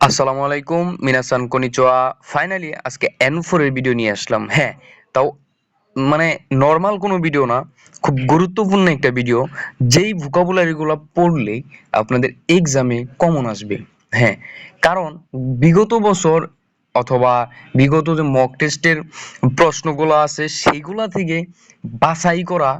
আসসালামু আলাইকুম, মিনাসান কনিচোয়া। ফাইনালি আজকে এন ফোর এর ভিডিও নিয়ে আসলাম। হ্যাঁ তাও মানে নর্মাল কোনো ভিডিও না, খুব গুরুত্বপূর্ণ একটা ভিডিও যেই ভোকাবুলারিগুলো পড়লে আপনাদের এক্সামে কমন আসবে। হ্যাঁ কারণ বিগত বছর অথবা বিগত যে মক টেস্টের প্রশ্নগুলো আছে সেইগুলা থেকে বাছাই করা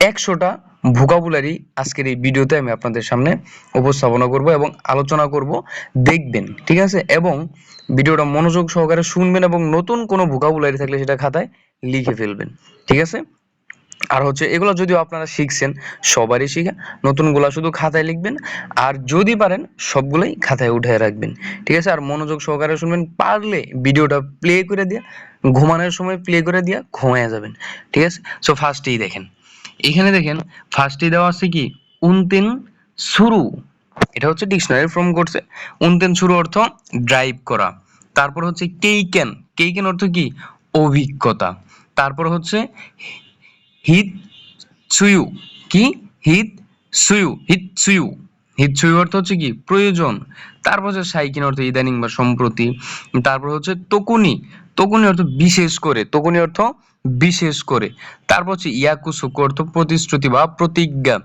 একশোটা ভোকাবুলারি আজকের এই ভিডিওতে আমি আপনাদের সামনে উপস্থাপনা করব এবং আলোচনা করব দেখবেন, ঠিক আছে? এবং ভিডিওটা মনোযোগ সহকারে শুনবেন এবং নতুন কোনো ভোকাবুলারি থাকলে সেটা খাতায় লিখে ফেলবেন, ঠিক আছে? আর হচ্ছে এগুলো যদিও আপনারা শিখছেন, সবারই শিখা, নতুনগুলা শুধু খাতায় লিখবেন, আর যদি পারেন সবগুলোই খাতায় উঠে রাখবেন, ঠিক আছে? আর মনোযোগ সহকারে শুনবেন, পারলে ভিডিওটা প্লে করে দিয়ে, ঘুমানোর সময় প্লে করে দিয়ে ঘুমায় যাবেন, ঠিক আছে? সো ফার্স্টেই দেখেন। এখানে দেখেন ফার্স্টে দেওয়া আছে কি? উনতেন শুরু। এটা হচ্ছে ডিকশনারি ফর্ম করছে উনতেন শুরু অর্থ ড্রাইভ করা। তারপর হচ্ছে কেইকেন। কেইকেন অর্থ কি? অভিজ্ঞতা। তারপর হচ্ছে হিত সুয়ু কি? হিত সুয়ু হিত সুয়ু হিত সুয়ু অর্থ হচ্ছে কি? প্রয়োজন। তারপর হচ্ছে সাইকিন অর্থ ইদানিং বা সম্প্রতি। তারপর হচ্ছে তকুনি। তকুনি অর্থ বিশেষ করে। তকুনি অর্থ বিশেষ করে। তারপর হচ্ছে ইয়াকুসুকু অর্থ প্রতিশ্রুতি বা প্রতিজ্ঞা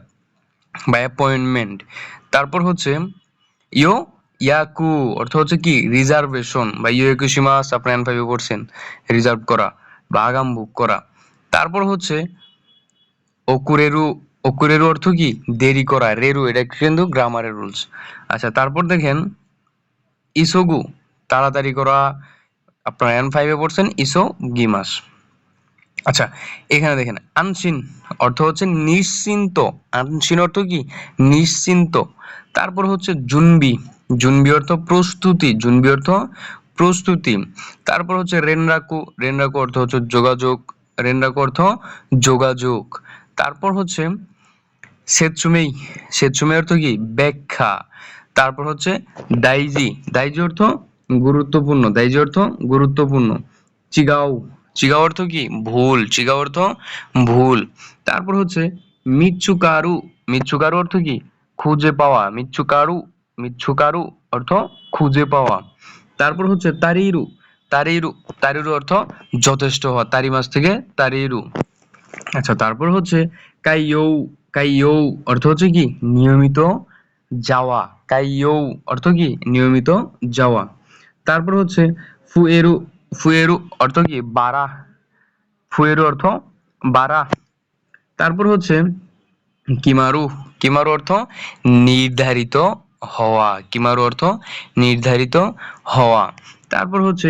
বা অ্যাপয়েন্টমেন্ট তারপর হচ্ছে ইয়ো ইয়াকু অর্থ হচ্ছে কি? রিজার্ভেশন বা ইয়ো একুশিমাস আপনার এন ফাইভে পড়ছেন। রিজার্ভ করা বা আগাম বুক করা। তারপর হচ্ছে ওকুরেরু ওকুরেরু অর্থ কি? দেরি করা, রেরু, এটা কিন্তু গ্রামারের রুলস আচ্ছা তারপর দেখেন, ইসোগু, তাড়াতাড়ি করা, আপনার এন ফাইভে পড়ছেন, ইসো গিমাস। আচ্ছা এখানে দেখেন, আনসিন, অর্থ হচ্ছে নিশ্চিন্ত। আনসিন অর্থ কি? নিশ্চিন্ত। তারপর হচ্ছে জুনবি জুনবি অর্থ প্রস্তুতি, জুনবি অর্থ প্রস্তুতি। তারপর হচ্ছে রেনরাকু রেনরাকু অর্থ হচ্ছে যোগাযোগ, রেনরাকু অর্থ যোগাযোগ। তারপর হচ্ছে সেতসুমেই সেতসুমেই অর্থ কি? ব্যাখ্যা। তারপর হচ্ছে দাইজি। দাইজি অর্থ গুরুত্বপূর্ণ। দাইজি অর্থ গুরুত্বপূর্ণ। চিগাও। চিগাও অর্থ কি? ভুল। চিগাও অর্থ ভুল। তারপর হচ্ছে মিচ্ছুকারু। মিচ্ছুকারু অর্থ কি? খুঁজে পাওয়া। মিচ্ছুকারু। মিচ্ছুকারু অর্থ খুঁজে পাওয়া। তারপর হচ্ছে তারিরু। তারিরু। তারিরু অর্থ যথেষ্ট হওয়া। তারি মাস থেকে তারিরু। আচ্ছা তারপর হচ্ছে কাইয়ৌ। কাইয়ৌ অর্থ হচ্ছে কি? নিয়মিত যাওয়া। কাইয়ৌ অর্থ কি? নিয়মিত যাওয়া। তারপর হচ্ছে ফুয়েরু ফুয়েরু অর্থ কি? বাড়া ফুয়েরু অর্থ বাড়া তারপর হচ্ছে কিমারু। কিমারু অর্থ নির্ধারিত হওয়া। কিমারু অর্থ নির্ধারিত হওয়া। তারপর হচ্ছে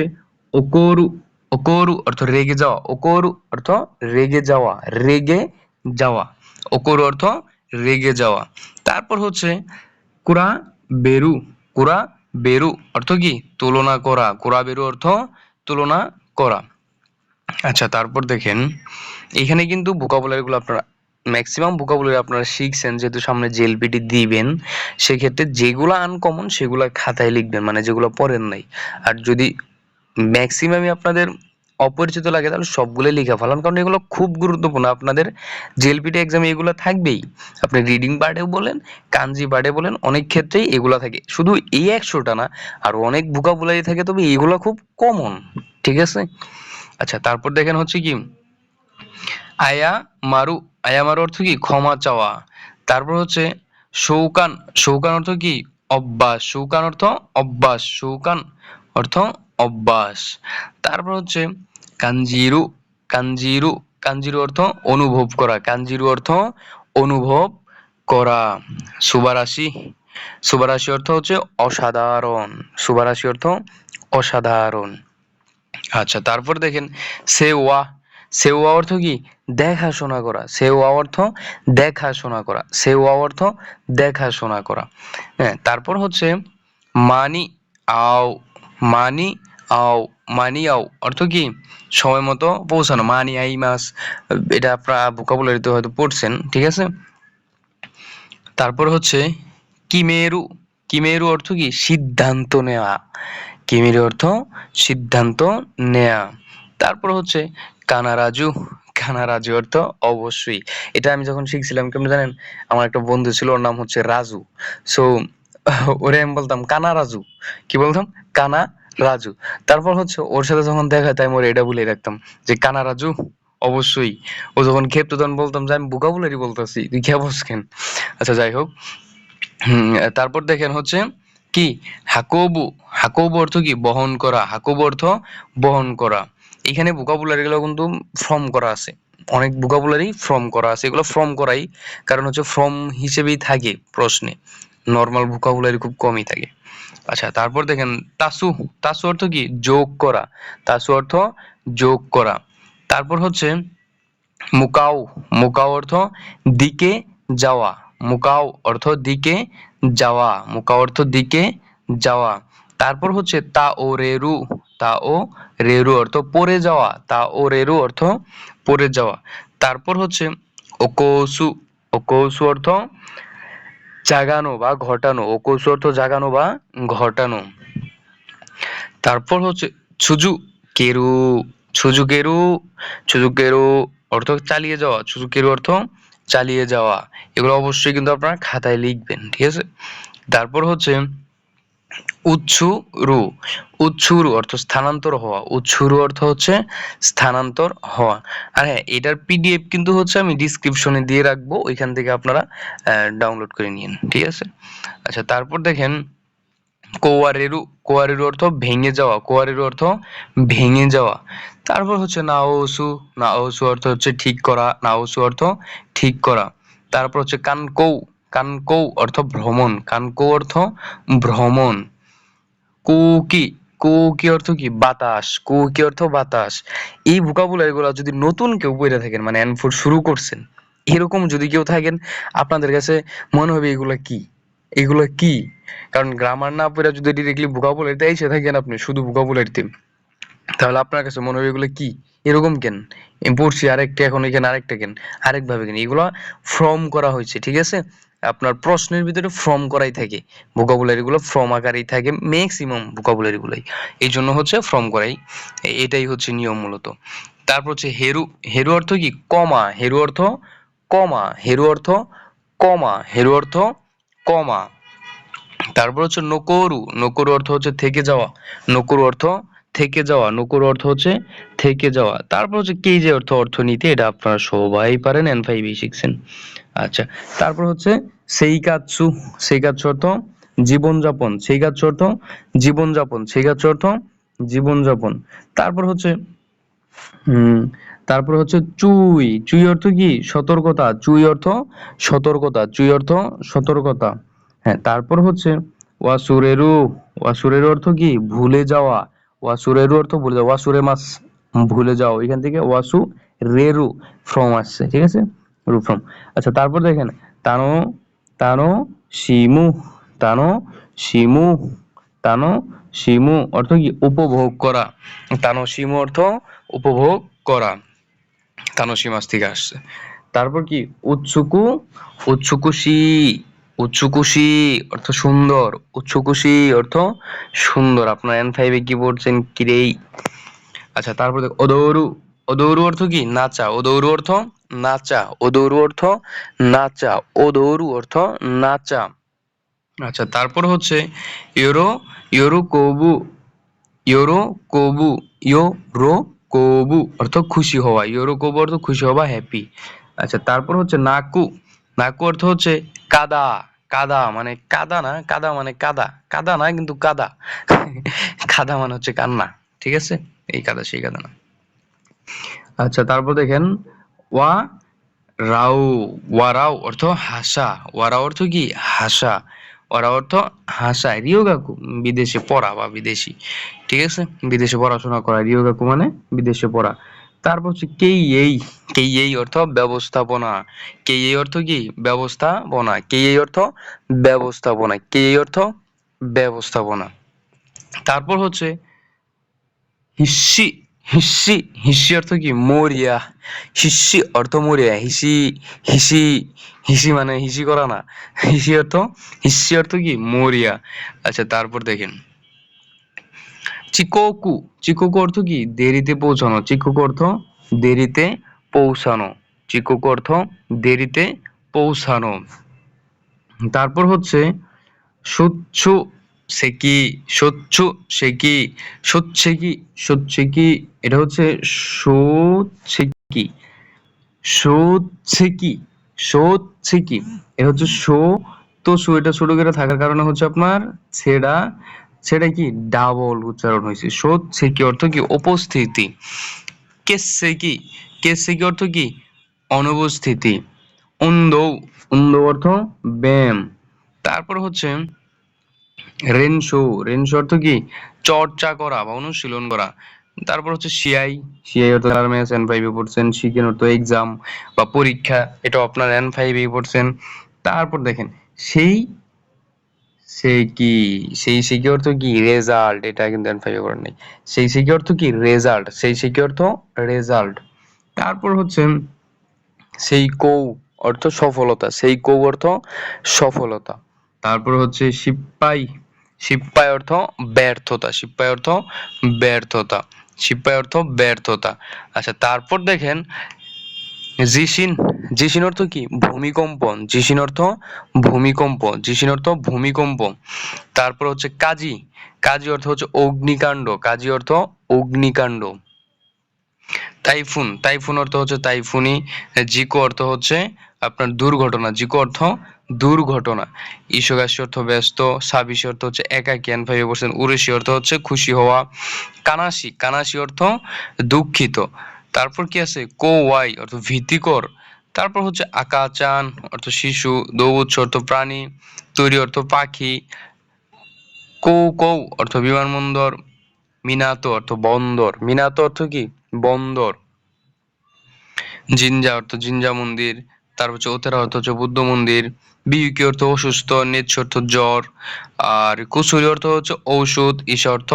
ওকোরু ওকোরু অর্থ রেগে যাওয়া। ওকোরু অর্থ রেগে যাওয়া। রেগে যাওয়া। ওকোরু অর্থ রেগে যাওয়া। তারপর হচ্ছে কুরা বেরু। কুরা বেরু অর্থ কি? তুলনা করা। কুরা বেরু অর্থ তুলনা করা। আচ্ছা তারপর দেখেন, এখানে কিন্তু ভোকাবুলারিগুলো আপনারা ম্যাক্সিমাম ভোকাবুলারি আপনারা শিখছেন, যেহেতু সামনে জেএলপিটি দিবেন, সেক্ষেত্রে যেগুলো আনকমন সেগুলো খাতায় লিখবেন মানে যেগুলো পড়েন নাই। আর যদি ম্যাক্সিমামই আপনাদের অপরিচিত লাগে, তাহলে সবগুলো লিখে ফেলান কারণ এগুলো খুব গুরুত্বপূর্ণ। আপনাদের জেএলপিটি এক্সামে এগুলো থাকবেই। আপনি রিডিং পার্টেও বলেন কাঞ্জি পার্টে বলেন, অনেক ক্ষেত্রেই এগুলো থাকে। শুধু এই একশোটা না, আর অনেক ভোকাবুলারি থাকে, তবে এগুলো খুব কমন ঠিক আছে? আচ্ছা তারপর দেখেন হচ্ছে কি? আয়া মারু আয়া মারু অর্থ কি? ক্ষমা চাওয়া। তারপর হচ্ছে শৌকান শৌকান অর্থ কি? অভ্যাস। শৌকান অর্থ অভ্যাস, শৌকান অর্থ অভ্যাস। তারপর হচ্ছে কাঞ্জিরু কাঞ্জিরু কাঞ্জিরু অর্থ অনুভব করা কাঞ্জিরু অর্থ অনুভব করা সুবারাশি সুবারাশি অর্থ হচ্ছে অসাধারণ সুবারাশি অর্থ অসাধারণ আচ্ছা তারপর দেখেন সেওয়া সেওয়া অর্থ কি দেখাশোনা করা সেওয়া অর্থ দেখাশোনা করা সেওয়া অর্থ দেখাশোনা করা হ্যাঁ তারপর হচ্ছে মানি আও মানি আও মানি আও অর্থ কি? সময় মতো পৌঁছানো। মানি, আই, মাস, এটা আপনারা ভোকাবুলারিতে হয়তো পড়ছেন, ঠিক আছে? তারপর হচ্ছে কিমেরু। কিমেরু অর্থ কি? সিদ্ধান্ত নেওয়া। কিমেরু অর্থ সিদ্ধান্ত নেয়া। তারপর হচ্ছে কানারাজু। কানারাজু অর্থ অবশ্যই। এটা আমি যখন শিখছিলাম, কেমন জানেন? আমার একটা বন্ধু ছিল, ওর নাম হচ্ছে রাজু। সো ওরে আমি বলতাম কানা রাজু কি বলতাম? কানা রাজু। তারপর হচ্ছে ওর সাথে যখন দেখা তাই আমি ওর এটা বলে রাখতাম যে, কানা রাজু, অবশ্যই। ও যখন খেপতো, তখন বলতাম যে, আমি ভোকাবুলারি বলতেছি, তুই খেপস কেন? আচ্ছা যাই হোক। তারপর দেখেন হচ্ছে কি? হাকবু হাকবু অর্থ কি? বহন করা। হাকবু অর্থ বহন করা। এখানে গুলো কিন্তু ফর্ম করা আছে। অনেক ভোকাবুলারি ফর্ম করা আছে। এগুলো ফর্ম করাই। কারণ হচ্ছে ফর্ম হিসেবেই থাকে প্রশ্নে। নর্মাল ভোকাবুলারি খুব কমই থাকে। আচ্ছা তারপর দেখেন, তাসু তাসু অর্থ কি? যোগ করা। তাসু অর্থ যোগ করা। তারপর হচ্ছে মুকাও মুকাও অর্থ দিকে যাওয়া। মুকাও অর্থ দিকে যাওয়া। মুকাও অর্থ দিকে যাওয়া। তারপর হচ্ছে তা ও রেরু তা ও রেরু অর্থ পড়ে যাওয়া। তা ও রেরু অর্থ পড়ে যাওয়া। তারপর হচ্ছে ওকোসু। ওকোসু অর্থ জাগানো বা ঘটানো ওকোসু অর্থ জাগানো বা ঘটানো। তারপর হচ্ছে ছুজু কেরু ছুজু কেরু ছুজু কেরু অর্থ চালিয়ে যাওয়া, ছুজু কেরু অর্থ চালিয়ে যাওয়া। এগুলো অবশ্যই কিন্তু আপনারা খাতায় লিখবেন, ঠিক আছে? তারপর হচ্ছে উৎসুরু উৎসুরু অর্থ স্থানান্তর হওয়া। উৎসুরু অর্থ হচ্ছে স্থানান্তর হওয়া। আর হ্যাঁ এটার পিডিএফ কিন্তু হচ্ছে আমি ডিসক্রিপশনে দিয়ে রাখব। ওইখান থেকে আপনারা ডাউনলোড করে নিন। ঠিক আছে? আচ্ছা তারপর দেখেন কোয়ারেরু কোয়ারেরু অর্থ ভেঙে যাওয়া। কোয়ারেরু অর্থ ভেঙে যাওয়া। তারপর হচ্ছে নাওসু নাওসু অর্থ হচ্ছে ঠিক করা। নাওসু অর্থ ঠিক করা। তারপর হচ্ছে কানকৌ। কানকৌ অর্থ ভ্রমণ, কানকৌ অর্থ ভ্রমণ। কুকি কুকি অর্থ কি? বাতাস, কুকি অর্থ বাতাস। এই ভোকাবুলারি গুলো যদি নতুন কেউ পড়ে থাকেন মানে এনফোর শুরু করছেন, এরকম যদি কেউ থাকেন, আপনাদের কাছে মনে হবে এগুলা কি? এগুলো কি? কারণ গ্রামার না পড়ে যদি ডিরেক্টলি ভোকাবুলারিতে এসে থাকেন আপনি, শুধু ভোকাবুলারিতে তাহলে আপনার কাছে মনে হবে এগুলো কি? এরকম কেন? পড়ছি, আরেকটা এখন এখানে আরেকটা কেন? আরেক ভাবে কেন? এগুলো ফর্ম করা হয়েছে, ঠিক আছে? আপনার প্রশ্নের ভিতরে ফর্ম করাই থাকে ভোকাবুলারি গুলো ফর্ম আকারেই থাকে ম্যাক্সিমাম ভোকাবুলারি গুলোই এই জন্য হচ্ছে ফর্ম করাই। এটাই হচ্ছে নিয়ম মূলত। তারপর হচ্ছে হেরু হেরু অর্থ কি? কমা, হেরু অর্থ কমা, হেরু অর্থ কমা, হেরু অর্থ কমা। তারপর হচ্ছে নকরু নকরু অর্থ হচ্ছে থেকে যাওয়া, নকরু অর্থ থেকে যাওয়া নকরু অর্থ হচ্ছে থেকে যাওয়া। তারপর হচ্ছে কি যে অর্থ, অর্থনীতি, এটা আপনারা সবাই পারেন এন ফাইভ শিখছেন আচ্ছা তারপর হচ্ছে সেই কাচ্ছু সেই সেইকাৎসু অর্থ জীবনযাপন সেইকাৎসু অর্থ জীবনযাপন সেইকাৎসু অর্থ জীবনযাপন। তারপর হচ্ছে হুম তারপর হচ্ছে চুই চুই অর্থ কি? সতর্কতা, চুই অর্থ সতর্কতা, চুই অর্থ সতর্কতা। হ্যাঁ তারপর হচ্ছে ওয়াসুরেরু ওয়াসুরেরু অর্থ কি? ভুলে যাওয়া ওয়াসুরেরু অর্থ ভুলে যাওয়া ওয়াসুরে মাস ভুলে যাও। এখান থেকে ওয়াসু রেরু ফ্রম আসছে, ঠিক আছে? রু ফ্রম আচ্ছা তারপর দেখেন, তানো তানো, শিমু তানো শিমু তানো, শিমু অর্থ কি? উপভোগ করা। তানো, শিমু অর্থ উপভোগ করা। তানসী মাছ থেকে আসছে। তারপর কি? উৎসুকু, উৎসুকুশি। উৎসুকুশি অর্থ সুন্দর উৎসুকুশি অর্থ সুন্দর। আপনার এন ফাইভে কি পড়ছেন কিরেই? আচ্ছা তারপর দেখ, অদৌরু ওদৌরু অর্থ কি? নাচা ওদৌরু অর্থ নাচা ওদৌরু অর্থ নাচা ওদৌরু অর্থ নাচা। আচ্ছা তারপর হচ্ছে, ইয়োরো ইয়োরো কোবু ইয়োরো কোবু, ইয়োরো কবু অর্থ খুশি হওয়া, ইয়োরো কোবু অর্থ খুশি হওয়া হ্যাপি আচ্ছা তারপর হচ্ছে নাকু নাকু অর্থ হচ্ছে কাদা কাদা মানে কাদা না, কাদা মানে কাদা কাদা না কিন্তু কাদা। কাদা মানে হচ্ছে কান্না, ঠিক আছে? এই কাদা, সেই কাদা না। আচ্ছা তারপর দেখেন, ওয়া রাও ওয়ারাও অর্থ হাসা ওয়ারাও অর্থ কি? হাসা ওরা অর্থ হাসা রিওগাকু বিদেশে পড়া বা বিদেশি, ঠিক আছে? বিদেশে পড়াশোনা করা রিওগাকু মানে বিদেশে পড়া। তারপর হচ্ছে কেই এই? কেই এই অর্থ ব্যবস্থাপনা। কেই এই অর্থ কি? ব্যবস্থাপনা। কেই এই অর্থ ব্যবস্থাপনা। কেই এই অর্থ ব্যবস্থাপনা। তারপর হচ্ছে হিস্সি হিস্সি হিস্সি অর্থ কি? মরিয়া। হিস্সি অর্থ মরিয়া। হিসি হিসি হিসি মানে হিসি করা না। হিসি অর্থ হিসি অর্থ কি? মরিয়া। আচ্ছা তারপর দেখেন। চিকোকু। চিকোকু অর্থ কি? দেরিতে পৌঁছানো। চিকোকু অর্থ দেরিতে পৌঁছানো। চিকোকু অর্থ দেরিতে পৌঁছানো। তারপর হচ্ছে স্বচ্ছ সে কি? স্বচ্ছ সে কি? সচ্ছে কি? সচ্ছে কি? এটা হচ্ছে সচ্ছে কি? সচ্ছে কি? সচ্ছে কি? এটা হচ্ছে সো। তো সো এটা ছোট করে থাকার কারণে হচ্ছে আপনার ছেড়া ছেড়া কি? ডাবল উচ্চারণ হয়েছে। সচ্ছে কি অর্থ কি? উপস্থিতি। কেসে কি? কেসে কি অর্থ কি? অনুপস্থিতি। উন্দৌ। উন্দৌ অর্থ ব্যায়াম। তারপর হচ্ছে রেনশো। রেনশো অর্থ কি? চর্চা করা বা অনুশীলন করা। তারপর হচ্ছে সিআই। সিআই অর্থ ম্যাথ এন ফাইভে পড়ছেন। শিখেন অর্থ এক্সাম বা পরীক্ষা। এটা আপনার এন ফাইভে পড়ছেন। তারপর দেখেন, সেই সে কি, সেই সে অর্থ কি রেজাল্ট এটা কিন্তু এন নাই। সেই সে অর্থ কি রেজাল্ট সেই সে অর্থ রেজাল্ট তারপর হচ্ছে সেই কৌ অর্থ সফলতা। সেই কৌ অর্থ সফলতা। তারপর হচ্ছে সিপাই। সিপাই অর্থ ব্যর্থতা। সিপাই অর্থ ব্যর্থতা। সিপাই অর্থ ব্যর্থতা। আচ্ছা তারপর দেখেন জিসিন জিসিন অর্থ কি? ভূমিকম্প জিসিন অর্থ ভূমিকম্প জিসিন অর্থ ভূমিকম্প তারপর হচ্ছে কাজী। কাজী অর্থ হচ্ছে অগ্নিকাণ্ড। কাজী অর্থ অগ্নিকাণ্ড। তাইফুন। তাইফুন অর্থ হচ্ছে তাইফুনি। জিকো অর্থ হচ্ছে আপনার দুর্ঘটনা। জিকো অর্থ দুর্ঘটনা। ঈশগাসী অর্থ ব্যস্ত। সাবিসি অর্থ হচ্ছে একাকী। এন ফাইভ পার্সেন্ট উরেশি অর্থ হচ্ছে খুশি হওয়া। কানাসি। কানাসি অর্থ দুঃখিত। তারপর কি আছে? কো ওয়াই অর্থ ভীতিকর। তারপর হচ্ছে আকাচান অর্থ শিশু দৌচ্ছ অর্থ প্রাণী, তৈরি অর্থ পাখি, কৌ কৌ, অর্থ বিমানবন্দর, মিনাতো, অর্থ বন্দর। মিনাতো অর্থ কি? বন্দর। জিনজা অর্থ জিনজা মন্দির, তারপর হচ্ছে ওতেরা অর্থ হচ্ছে বুদ্ধ মন্দির, বিউকি অর্থ অসুস্থ, নেচ্ছ অর্থ জ্বর, আর কুসুরি অর্থ হচ্ছে ঔষধ, ঈশা অর্থ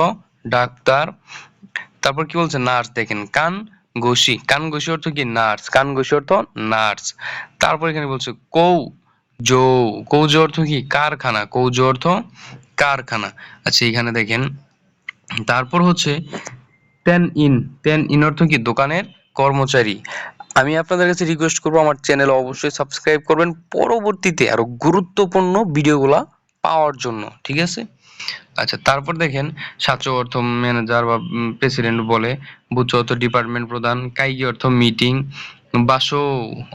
ডাক্তার। তারপর কি বলছে? নার্স দেখেন, কান ঘষি কান ঘষি অর্থ কি? নার্স। কান ঘষি অর্থ নার্স। তারপর এখানে বলছে কৌ জৌ। কৌজ অর্থ কি? কারখানা। কৌজ অর্থ কারখানা। আচ্ছা এখানে দেখেন। তারপর হচ্ছে টেন ইন। টেন ইন অর্থ কি? দোকানের কর্মচারী। আমি আপনাদের কাছে রিকোয়েস্ট করব, আমার চ্যানেল অবশ্যই সাবস্ক্রাইব করবেন। পরবর্তীতে আরও গুরুত্বপূর্ণ ভিডিওগুলা পাওয়ার জন্য, ঠিক আছে? আচ্ছা তারপর দেখেন সাচো অর্থ ম্যানেজার বা প্রেসিডেন্ট বলে বুচ অর্থ ডিপার্টমেন্ট প্রধান, কাইগি অর্থ মিটিং বাসো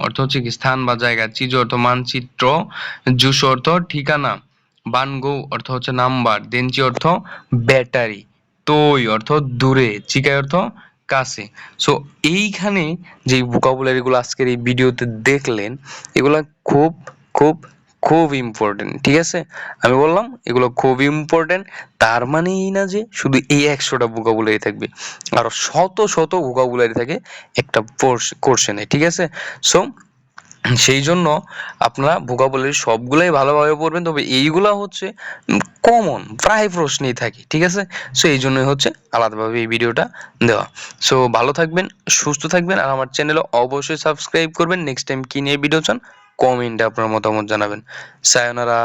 অর্থ হচ্ছে কি স্থান বা জায়গা, চিজ অর্থ মানচিত্র, জুস অর্থ ঠিকানা, বানগো অর্থ হচ্ছে নাম্বার, দেনচি অর্থ ব্যাটারি, তৈ অর্থ দূরে, চিকাই অর্থ কাছে। সো এইখানে যে ভোকাবুলারি গুলো আজকের এই ভিডিওতে দেখলেন, এগুলা খুব খুব খুব ইম্পর্টেন্ট ঠিক আছে? আমি বললাম, এগুলো খুব ইম্পর্টেন্ট তার মানে এই না যে শুধু এই একশোটা ভোকাবুলারি থাকবে। আরও শত শত ভোকাবুলারি থাকে একটা কোর্শনে ঠিক আছে? সো সেই জন্য আপনারা ভোকাবুলারি সবগুলাই ভালোভাবে পড়বেন, তবে এইগুলা হচ্ছে কমন প্রায় প্রশ্নেই থাকে, ঠিক আছে? সো এই জন্যই হচ্ছে আলাদাভাবে এই ভিডিওটা দেওয়া। সো ভালো থাকবেন, সুস্থ থাকবেন, আর আমার চ্যানেলে অবশ্যই সাবস্ক্রাইব করবেন। নেক্সট টাইম কী নিয়ে ভিডিও চান কমেন্টে আপনার মতামত জানাবেন। সায়নারা।